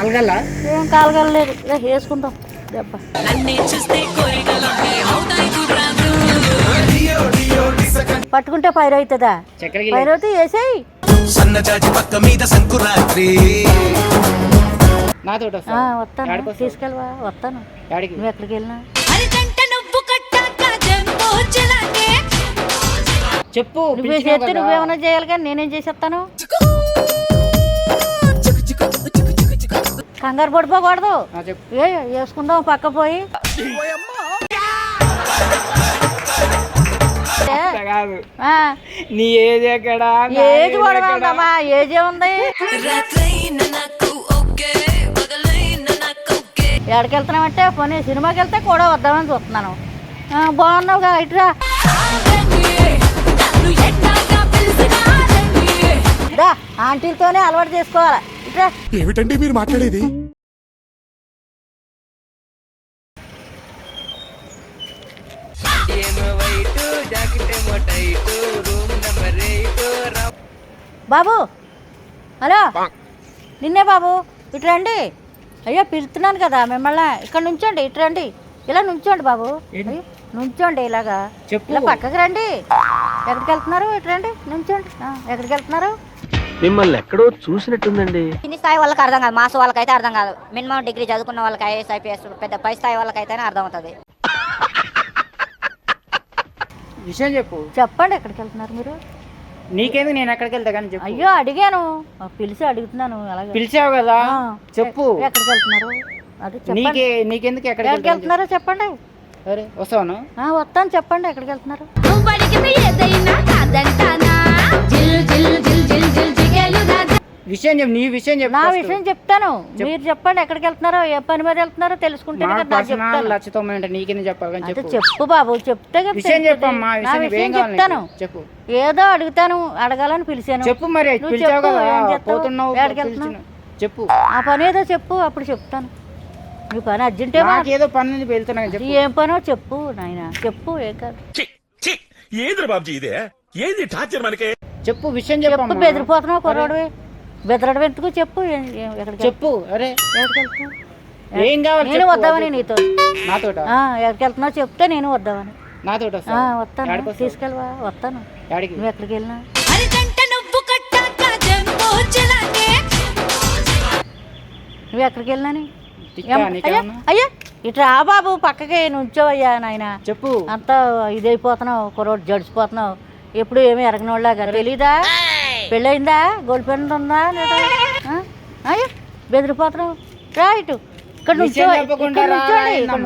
కాలగల ఏం కాలగలలేదు వేసుకుంటాం. దెబ్బ. పట్టుకుంటే పైరు అవుతుందా? పైరు అయితే వేసేయి. సన్నజాజి పక్క మీద సంకురాత్రి. నాతో వస్తాను. తీసుకెళ్ళవా? వస్తాను. నువ్వు ఎక్కడికి వెళ్ళినా? చెప్పు నువ్వే చేస్తే కదా. నువ్వేమైనా చేయాలి కానీ నేనేం చేసేస్తాను? కంగారు పడిపోకూడదు. ఏ వేసుకుందాం పక్క పోయి. కాదు. నీ ఏజ్ ఎక్కడ? ఏజ్? ఉందమ్మా ఏజ్ ఏముంది ఓకే ఎక్కడికి వెళ్తున్నామంటే పోనీ సినిమాకి వెళ్తే కూడా వద్దామని చూస్తున్నాను. బాగున్నావుగా ఇటురా ఆంటీలతోనే అలవాటు చేసుకోవాలి? ఏమిటండి మీరు మాట్లాడేది? బాబు. హలో. నిన్నే బాబు. ఇటు రండి. అయ్యో పిలుస్తున్నాను కదా మిమ్మల్ని. ఇక్కడ నుంచోండి ఇటు రండి. ఇలా నుంచోండి బాబు. నుంచోండి ఇలాగా. చెప్పు. ఇలా పక్కకి రండి. ఎక్కడికి వెళ్తున్నారు? ఇటు రండి. నుంచోండి. ఎక్కడికి వెళ్తున్నారు? మిమ్మల్ని ఎక్కడో చూసినట్టుందండి. చిన్న స్థాయి వాళ్ళకి అర్థం కాదు. మాస్ వాళ్ళకైతే అర్థం కాదు. మినిమం డిగ్రీ చదువుకున్న వాళ్ళకి ఐఏఎస్ ఐపీఎస్ పెద్ద పై స్థాయి వాళ్ళకైతేనే అర్థం అవుతుంది విషయం చెప్పు. చెప్పండి ఎక్కడికి వెళ్తున్నారు మీరు? నీకేంది? నేను ఎక్కడికి వెళ్తా కానీ చెప్పు. అయ్యో అడిగాను. ఆ, పిలిచి అడుగుతున్నాను. అలాగే. పిలిచావు కదా? ఆ, చెప్పు. ఎక్కడికి వెళ్తున్నారు? అది చెప్పండి. నీకే నీకెందుకు ఎక్కడికి ఎక్కడికి వెళ్తున్నారో చెప్పండి. అరే వస్తాను ఆ, వస్తాను. చెప్పండి ఎక్కడికి వెళ్తున్నారు? నువ్వు ఏదైనా కాదంటానా? జిల్ జిల్ విషయం చెప్పు నీ విషయం చెప్పు నా. విషయం చెప్తాను. మీరు చెప్పండి ఎక్కడికి వెళ్తున్నారో ఏ పని మీద వెళ్తున్నారో తెలుసుకుంటే నాకు కదా నాకు పర్సనల్ చెప్తాను. లక్ష తొమ్మిది అంటే నీకెందుకు చెప్పాలి కానీ అంటే చెప్పు. చెప్పు బాబు చెప్తే విషయం. చెప్పమ్మా విషయం ఏం చెప్తాను? చెప్పు. ఏదో అడుగుతాను అడగాలని పిలిచాను. చెప్పు మరి పిలిచావు చెప్పు, కదా? పోతున్నావు ఎక్కడికి వెళ్తున్నావు? పిలిచిన- చెప్పు. ఆ పని ఏదో చెప్పు అప్పుడు చెప్తాను. నీ పని అర్జెంటే నాకేదో పని ఉంది వెళ్తున్నా చెప్పు. ఏం పనో చెప్పు నాయన. చెప్పు ఏం కాదు. ఏంద్ర బాబుజీ ఇదే? ఏంది టార్చర్ మనకే? చెప్పు విషయం చెప్పు బెదిరిపోతున్నావు కుర్రాడివి. బెదరడం ఎందుకు? చెప్పు. ఎక్కడికి చెప్పు. అరే. ఎక్కడికి వెళ్తున్నావు? ఏం కావాలి నేను వద్దామని నీతో. నాతోట ఆ, ఎక్కడికి వెళ్తున్నావు చెప్తే నేను వద్దామని. నాతోట ఆ, వస్తాను? తీసుకెళ్ళవా? వస్తాను. నువ్వు ఎక్కడికి వెళ్ళినా. నువ్వు ఎక్కడికి వెళ్ళినాని అయ్యా ఇటు రా బాబు పక్కకి నుంచోవయ్యా నాయన? చెప్పు. అంతా ఇదైపోతున్నావు కుర్రోడు జడిచిపోతున్నావు ఎప్పుడు ఏమీ ఎరగనోళ్ళగా తెలీదా? పెళ్ళయిందా? గోల్డ్ పెన్ ఉందా? అయ్యా బెదిరిపోతున్నావు. రా ఇటు. ఇక్కడ నుంచో ఇక్కడ నుంచోండి ఇక్కడ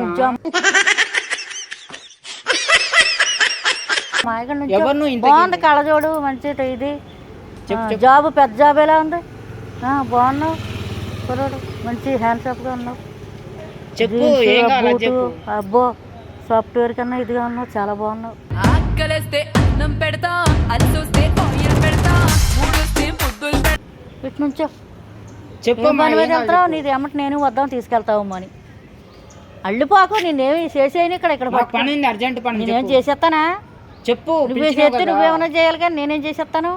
మా ఇక్కడ నుంచో. బాగుంది కళ్ళజోడు మంచి ఇది. జాబ్ పెద్ద జాబ్ ఎలా ఉంది? ఆ, బాగున్నావు. కుర్రోడు మంచి హ్యాండ్సప్గా ఉన్నావు. బూటు, చెప్పు. అబ్బో సాఫ్ట్వేర్ కన్నా ఇదిగా ఉన్నావు చాలా బాగున్నావు. ఆకలేస్తే అన్నం పెడతా అరిసొస్తే ఆయిల్ ఇటు నుంచో చెప్పు. పని మీద వెళ్తావు నీది ఏమంటే నేను వద్దాం తీసుకెళ్తావు అని అల్లిపోకు నేనేమి చేసేయని ఇక్కడ ఇక్కడ. పని అర్జెంట్ పని నేనేం. చేసేస్తానా చెప్పు నువ్వే చేస్తే. నువ్వేమైనా చేయాలి కానీ నేనేం చేసేస్తాను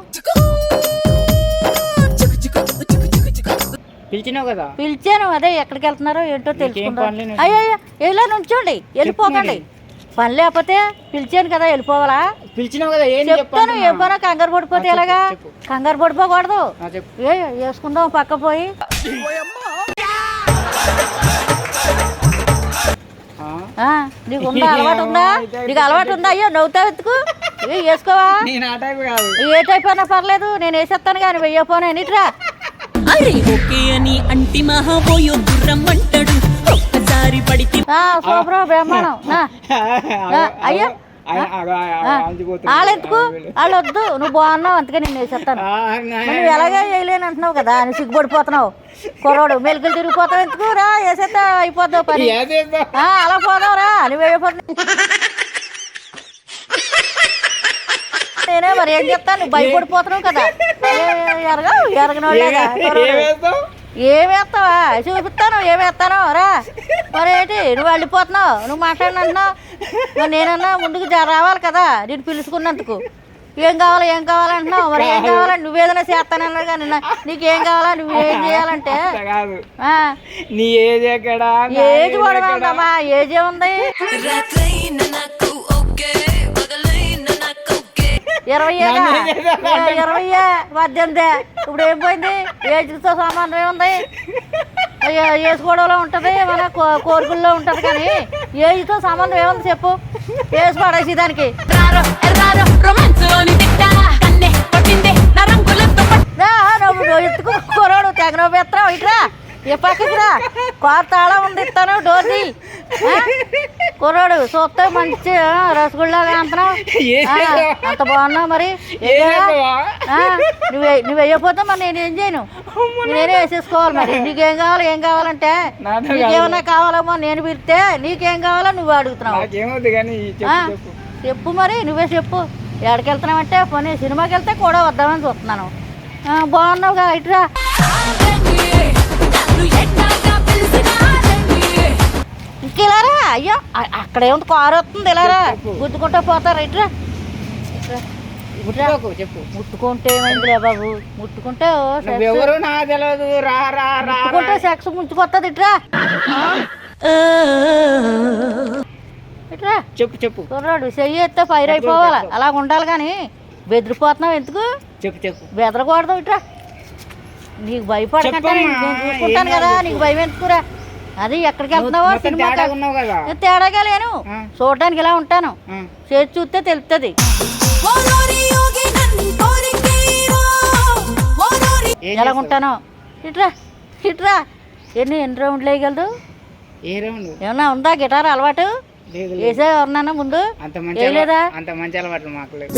పిలిచినావు కదా. పిలిచాను అదే ఎక్కడికి వెళ్తున్నారో ఏంటో లేవు? అయ్యో ఇలా నుంచోండి. వెళ్ళిపోకండి. పని లేకపోతే పిలిచాను కదా వెళ్ళిపోవాలా? పిలిచినావు కదా ఏం చెప్తాను ఏం పనో కంగారు పడిపోతే ఎలాగా. కంగారు పడిపోకూడదు. ఏ వేసుకుందాం పక్క పోయి. నీకు ఉందా అలవాటు ఉందా? నీకు అలవాటు ఉందా? అయ్యో నవ్వుతావు ఎత్తుకు ఏ వేసుకోవా? ఏ టైప్ అయినా పర్లేదు నేను వేసేస్తాను కానీ వెయ్యపోనా నీట్రా? అరే ఓకే అని అంటి మహాబోయో గుర్రం అంటాడు. ఒక్కసారి పడితే సూపర్ బ్రహ్మాండం అయ్యో. వాళ్ళెందుకు వాళ్ళు. వద్దు నువ్వు బాగున్నావు అందుకే నేను వేసేస్తాను. ఆ, నా- మరి నువ్వు ఎలాగే వేయలేను అంటున్నావు కదా అని సిగ్గుపడిపోతున్నావు. కుర్రోడు మెలుకలు తిరిగిపోతావు ఎందుకు? రా వేసేస్తా అయిపోతావు పని. ఏదేదో. ఆ, అలా పోదాం రా నువ్వు వేయపోతున్నా నేనే మరి ఏం చెప్తాను? నువ్వు భయపడిపోతున్నావు కదా. ఏ- ఎరగా ఎరగనోళ్ళగా ఏమేస్తావు? చూపిస్తాను ఏమేస్తాను రా. మరి ఏంటి? నువ్వు వెళ్ళిపోతున్నావు నువ్వు మాట్లాడినంటున్నావు. మరి నేనన్నా ముందుకు జర రావాలి కదా నేను పిలుచుకున్నందుకు. ఏం కావాలా ఏం కావాలంటున్నావు మరి ఏం కావాలా? నువ్వేదైనా చేస్తానన్నా కానీ నీకేం కావాలా? నువ్వు ఏం చేయాలంటే. నీ ఏజ్ ఎక్కడా? ఏజ్ కూడా ఏజ్ ఉంది ఇరవై ఇరవై పద్దెనిమిది. ఇప్పుడు ఏం పోయింది? ఏజ్తో ఏముంది అయ్యో, వేసుకోవడంలో ఉంటుంది? మన కో- కోరికల్లో ఉంటుంది కానీ ఏజ్తో సంబంధం ఏముంది చెప్పు? వేసి పడేసి దానికి. ఎత్తుకో కుర్రాడు తెగ నువ్వు ఎత్తరావు ఇట్రా. ఏ పక్కకి రా కార్ తాళం ఉంది ఇస్తాను డోర్ది కుర్రాడు చూస్తే మంచి రసగుల్లా అంతనావు అంత బాగున్నావు మరి? నువ్వు నువ్వు వేయకపోతే మరి నేను ఏం చేయను? నేనే వేసేసుకోవాలి మరి. నీకేం కావాలి ఏం కావాలంటే? నీకేమన్నా కావాలమ్మో నేను పిలిస్తే నీకేం కావాలో నువ్వు అడుగుతున్నావు. చెప్పు చెప్పు. చెప్పు మరి నువ్వే చెప్పు. ఎక్కడికి వెళ్తున్నావంటే పోనీ సినిమాకి వెళ్తే కూడా వద్దామని చూస్తున్నాను. బాగున్నావుగా ఇటురా. ఇంక ఇలారా? అయ్యో అ- అక్కడే ఉంది కారు వస్తుంది ఇలారా. గుద్దుకుంటూ పోతారు ఇటురా. ఇటురా. చెప్పు ముట్టుకుంటే ఏమైందిలే బాబు? ముట్టుకుంటే. నువ్వెవరు నా తెలియదు రా రా రా ముట్టుకుంటే సెక్స్ ముంచుకొస్తుంది ఇట్రా. ఇట్రా. చెప్పు చెప్పు. కుర్రాడు చెయ్యి ఎత్తే ఫైర్ అయిపోవాలి. అలా ఉండాలి కానీ బెదిరిపోతున్నావు ఎందుకు? చెప్పు చెప్పు. బెదరకూడదు ఇట్రా. నీకు భయపడకంటే నేను చూసుకుంటాను కదా. నీకు భయం ఎందుకురా? అది ఎక్కడికి వెళ్తున్నావో సినిమా తేడాగా ఉన్నావు కదా. తేడాగా లేను. ఆ. చూడటానికి ఇలా ఉంటాను. చేతి చూస్తే తెలుస్తుంది ఎలా? ఉంటానో ఇట్రా ఇట్రా. ఎన్ని ఎన్ని రౌండ్లు వేయగలదు? ఏ రౌండ్? ఏమన్నా ఉందా గిటార్ అలవాటు. వేసే ఎవరినన్నా ముందు? అంత మంచి వేయలేదా? అలవాటు- అంత మంచి అలవాట్లు మాకు లేదు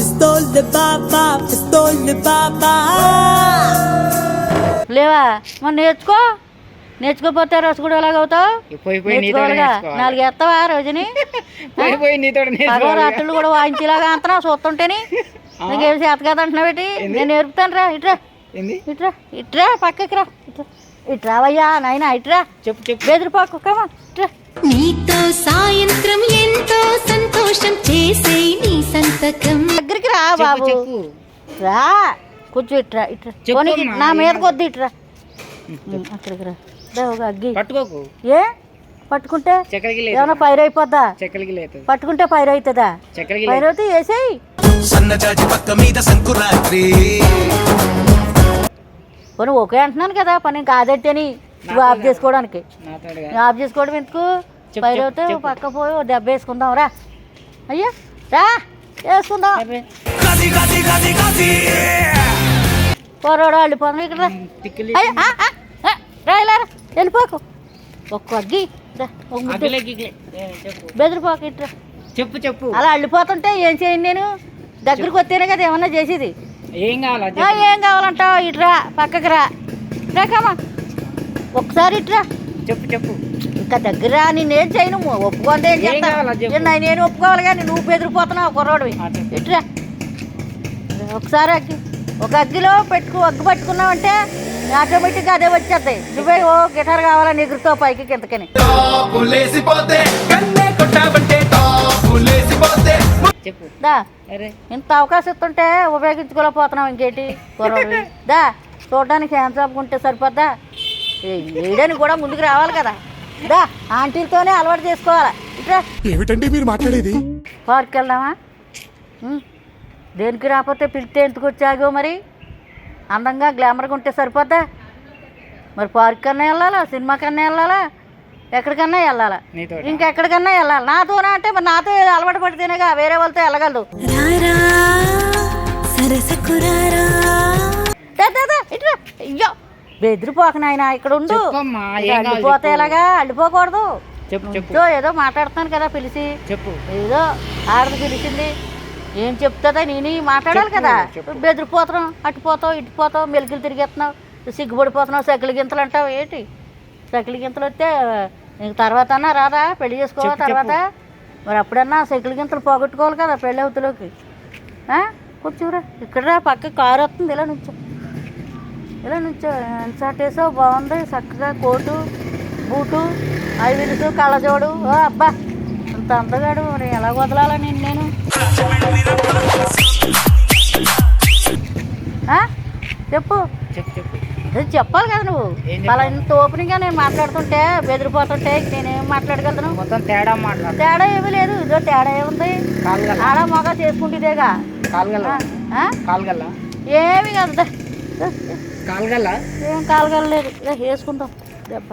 లేవా? మరి నేర్చుకో. నేర్చుకోపోతే రసగుడు ఎలాగవుతావు పోయి పోయి నీతో నేర్చుకోవాలిగా. నాలుగు ఎత్తావా రోజుని? రాత్రులు కూడా వాయించేలాగా అంటున్నావు చూస్తుంటేని. నీకేం చేత కదా అంటున్నావు ఏంటి? నేను నేర్పుతాను రా. ఇట్రా ఏంది? ఇట్రా ఇట్రా పక్కకి రా. ఇట్రా ఇట్రావయ్యా నాయనా ఇట్రా చెప్పు చెప్పు. బెదిరిపాకు. కమా ఇట్రా నీతో సాయంత్రం ఎంతో సంతోషం చేసే నీ సంతకం. దగ్గరికి రా చెప్పు బాబు. చెప్పు. రా. కొంచెం ఇట్రా ఇట్రా. పోనీ నా మీద? కొద్ది ఇట్రా. అక్కడికి రా. దా, ఒక అగ్గి. పట్టుకోకు. ఏ? పట్టుకుంటే ఏమైనా పైరు అయిపోద్దా? పట్టుకుంటే పైరు అవుతుందా? పైరు అయితే వేసేయి. సన్నజాజి పక్క మీద సంకురాత్రి పోనీ ఓకే అంటున్నాను కదా పని కాదంటేని నువ్వు ఆఫ్ చేసుకోవడానికి. ఆఫ్ చేసుకోవడం ఎందుకు? పైరు అయితే చెప్పు. పక్క పోయి ఓ దెబ్బ వేసుకుందాం రా. అయ్యా రా వేసుకుందాం. పొరవాడు వాళ్ళు పనులు ఇక్కడ. రా. తిక్కులి అయ్యో, ఆ, ఆ, ఆ, రా ఇలా రా. వెళ్ళిపోకు ఒక్క అగ్గి బెదిరిపోకు ఇట్రా. చెప్పు చెప్పు. అలా అల్లిపోతుంటే ఏం చేయను నేను? దగ్గరికి వస్తేనే కదా ఏమన్నా చేసేది. ఏం కావాలా? ఏం కావాలంటావు? ఇట్రా పక్కకి రా. రా కమ్మా ఒకసారి ఇట్రా. చెప్పు చెప్పు. ఇంకా దగ్గర నేనేం చేయను? ఒప్పుకుంటే ఏం చేస్తా? నేను ఒప్పుకోవాలి కానీ నువ్వు బెదిరిపోతున్నావు కుర్రోడివి. ఇట్రా. ఒకసారి అగ్గి. ఒక అగ్గిలో పెట్టుకు అగ్గి పట్టుకున్నావంటే ఆటోమేటిక్గా అదే వచ్చేస్తాయి నువ్వే ఓ గిటార్ కావాలని ఎగురుతావు పైకి కిందకని. చెప్పు. దా ఇంత అవకాశం ఇస్తుంటే ఉపయోగించుకోలేకపోతున్నావు ఇంకేంటి? దా చూడడానికి హ్యాండ్స్ ఆపుకుంటే సరిపోద్దా? వేయడానికి కూడా ముందుకు రావాలి కదా. దా ఆంటీలతోనే అలవాటు చేసుకోవాలి. ఏమిటండి మీరు మాట్లాడేది? పార్క్ వెళ్దామా. దేనికి రాకపోతే పిలిస్తే ఎందుకు వచ్చాగో మరి? అందంగా గ్లామర్గా ఉంటే సరిపోద్దా? మరి పార్క్ కన్నా వెళ్ళాలా? సినిమా కన్నా వెళ్ళాలా? ఎక్కడికన్నా వెళ్ళాలా? నీతో ఇంకెక్కడికన్నా వెళ్ళాలి? నాతోనా అంటే మరి నాతో అలవాటు పడితేనేగా వేరే వాళ్ళతో వెళ్ళగలదు. అయ్యో బెదిరిపోక నాయన ఇక్కడ ఉండు. అల్లిపోతే. ఎలాగా? అల్లిపోకూడదు. చెప్పు చెప్పు. ఇదో ఏదో మాట్లాడుతాను కదా పిలిచి. చెప్పు. ఏదో ఆడది పిలిచింది. ఏం చెప్తుందా నేను మాట్లాడాలి కదా? చెప్పు. బెదిరిపోతున్నావు అటుపోతావు ఇటుపోతావు మెలికలు తిరిగేస్తున్నావు సిగ్గుపడిపోతున్నావు సకిలి గింతలు అంటావు ఏంటి? సకిలి గింతలు వస్తే నీకు తర్వాత అన్నా రాదా? పెళ్ళి చేసుకోవాలి చెప్పు, తర్వాత? మరి అప్పుడన్నా సకిలి గింతలు పోగొట్టుకోవాలి కదా పెళ్ళి అవుతులోకి. కూర్చోరా. ఇక్కడ రా పక్క కారు వస్తుంది. ఇలా నుంచో. ఇలా నుంచో. షర్ట్ వేసావు? బాగుంది. చక్కగా కోటు బూటు ఐవిలుసు కళ్ళజోడు. ఓ అబ్బా! అంత అందగాడు. మరి ఎలా వదలాలా నేను? చెప్పు చెప్పు. చెప్పు అది చెప్పాలి కదా నువ్వు? అలా ఇంత ఓపెనింగ్గా నేను మాట్లాడుతుంటే బెదిరిపోతుంటే నేనేం మాట్లాడగలను? మొత్తం తేడా మాట్లాడు. తేడా ఏమీ లేదు. ఇదో తేడా ఏముంది? ఆడ మగ చేసుకుంటేదేగా. కాలుగల ఆ? కాలుగల ఏమి కాదు. దా. దా. కాలుగల ఏం కాలగలలేదు వేసుకుంటాం. దెబ్బ